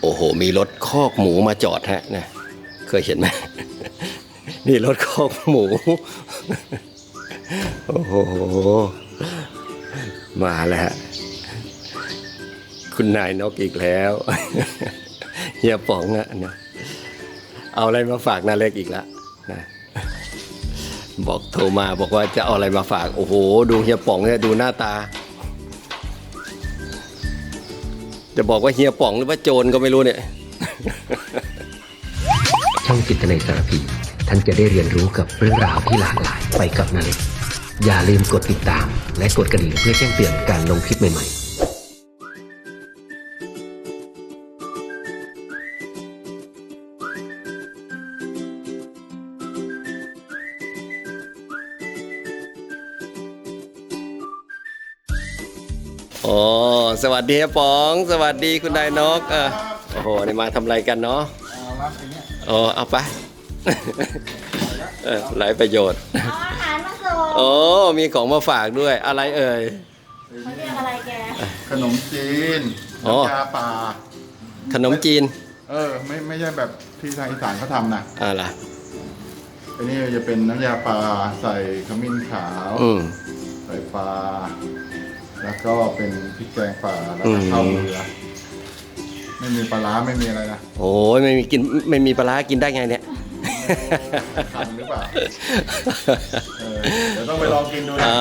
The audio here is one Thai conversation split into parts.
โอ้โห มีรถคอกหมูมาจอดฮะนะเคยเห็นไหมนี่รถคอกหมู โอ้โห มาแล้ว คุณนายนกอีกแล้วเฮียป๋องอะนะเอาอะไรมาฝากนาเล็กอีกแล้วนะบอกโทรมาบอกว่าจะเอาอะไรมาฝาก โอ้โห ดูเฮียป๋องเนี่ยดูหน้าตา จะบอกว่าเฮียป่องหรือว่าโจรก็ไม่รู้เนี่ย ช่องจิตในสารพีท่านจะได้เรียนรู้กับเรื่องราวที่หลากหลายไปกับนาเล็กอย่าลืมกดติดตาม และกดกระดิ่งเพื่อแจ้งเตือนการลงคลิปใหม่ๆ อ๋อสวัสดีเฮียป๋อง สวัสดีคุณนายนกเออโอ้โหนี่มาทำอะไรกันเนาะเอารับอย่างเงี้ยอ๋อเอาไปเออหลายประโยชน์ เอาอาหารมาส่งโอ้มีของมาฝากด้วยอะไรเอ่ย เขาเรียกอะไรแก ขนมจีนอ๋อ น้ำยาป่า ขนมจีนเออ ไม่ไม่ใช่แบบที่ทางอีสานเขาทำนะอ่าล่ะอันนี้จะเป็นน้ำยาปลาใส่ขมิ้นขาว อืมใส่ปลา แล้วก็เป็นพริกแกงป่าแล้วอืก็มข้าวเรือไม่มีปลาร้าไม่มีอะไรนะโอ้ยไม่มีกินไม่มีปลาร้ากินได้ไงเนี่ยทันหรือเปล่าเออเดี๋ยวต้องไปลองกินดูนะอ่า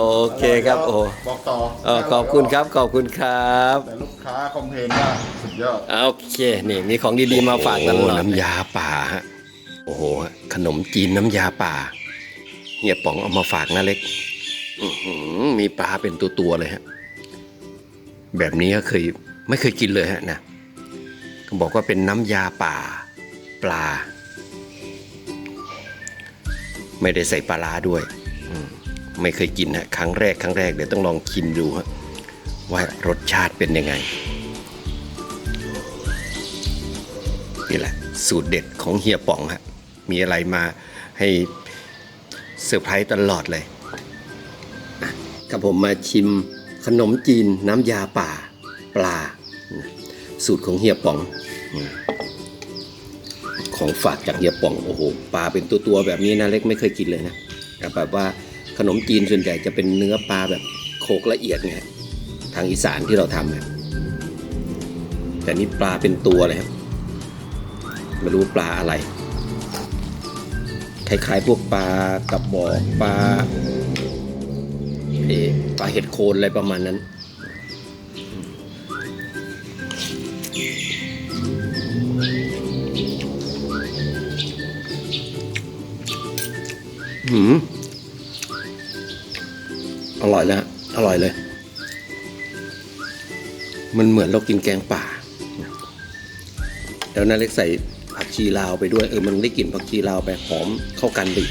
โอเคครับโอ้บอกต่อเออขอบคุณครับขอบคุณครับแต่ลูกค้าคอมเพลนว่าสุดยอดโอเคนี่มีของดีๆมาฝากตลอดน้ำยาป่าฮะโอ้โหขนมจีนน้ำยาป่าเฮียป๋องเอามาฝากนะเล็กอื้อหือ มีปลาเป็นตัวๆเลยฮะ แบบนี้ก็เคยไม่เคยกินเลยฮะนะก็บอกว่าเป็นน้ำยาป่าปลา ไม่ได้ใส่ปลาร้าด้วยไม่เคยกินฮะครั้งแรกครั้งแรกเดี๋ยวต้องลองชิมดูฮะว่ารสชาติเป็นยังไงนี่แหละ สูตรเด็ดของเฮียป๋องฮะมีอะไรมาให้เซอร์ไพรส์ตลอดเลย อะกับผมมาชิมขนมจีนน้ำยาป่าปลา สูตรของเฮียป๋อง ของฝากจากเฮียป๋องโอ้โหปลาเป็นตัวๆแบบนี้นะเล็กไม่เคยกินเลยนะแบบว่าขนมจีนส่วนใหญ่จะเป็นเนื้อปลาแบบโคกละเอียดไงทางอีสานที่เราทำนะแต่นี่ปลาเป็นตัวเลยครับไม่รู้ปลาอะไรคล้ายๆพวกปลากระบอกปลา ปลาเห็ดโคนอะไรประมาณนั้นหืมอร่อยนะอร่อยเลย มันเหมือนเรากินแกงป่า แล้วนาเล็กใส่ผักชีลาวไปด้วย เออ มันได้กลิ่นผักชีลาวไปหอมเข้ากันดี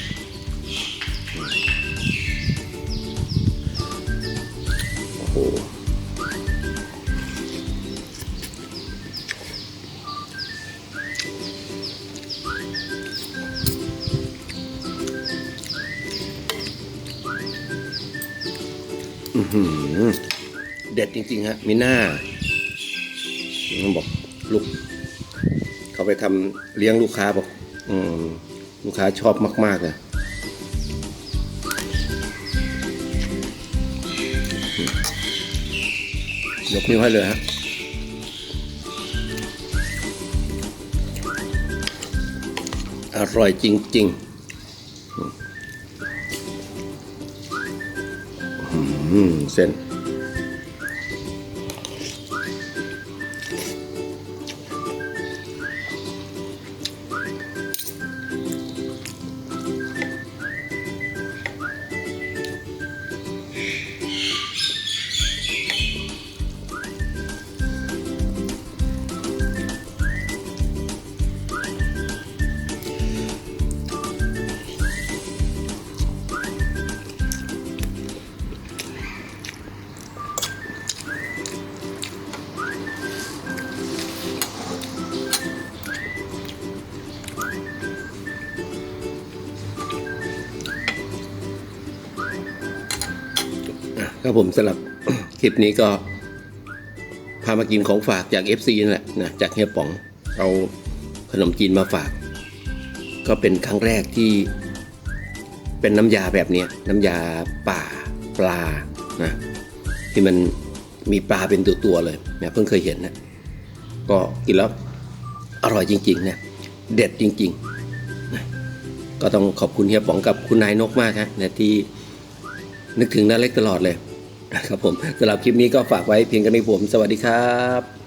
เด็ดจริง ๆ ฮะมีหน้าต้องบอกลูก เขาไปทำเลี้ยงลูกค้าบอกอลูกค้าชอบมาก ๆ เลยยกนิ้วให้เลยฮะอร่อยจริง ๆ อืม ครับผมสำหรับคลิปนี้ก็ พามากินของฝากจาก FC นั่นแหละนะจากเฮียป๋องเอาขนมจีนมาฝาก ก็เป็นครั้งแรกที่เป็นน้ำยาแบบนี้น้ำยาป่าปลานะที่มันมีปลาเป็นตัวๆเลยนะเพิ่งเคยเห็นนะก็กินแล้วอร่อยจริงๆนะเด็ดจริงๆนะก็ต้องขอบคุณเฮียป๋องกับคุณนายนกมากฮะนะที่นึกถึงน้าเล็กตลอดเลย นะครับผมสำหรับคลิปนี้ก็ฝากไว้เพียงแค่นี้ผม สวัสดีครับ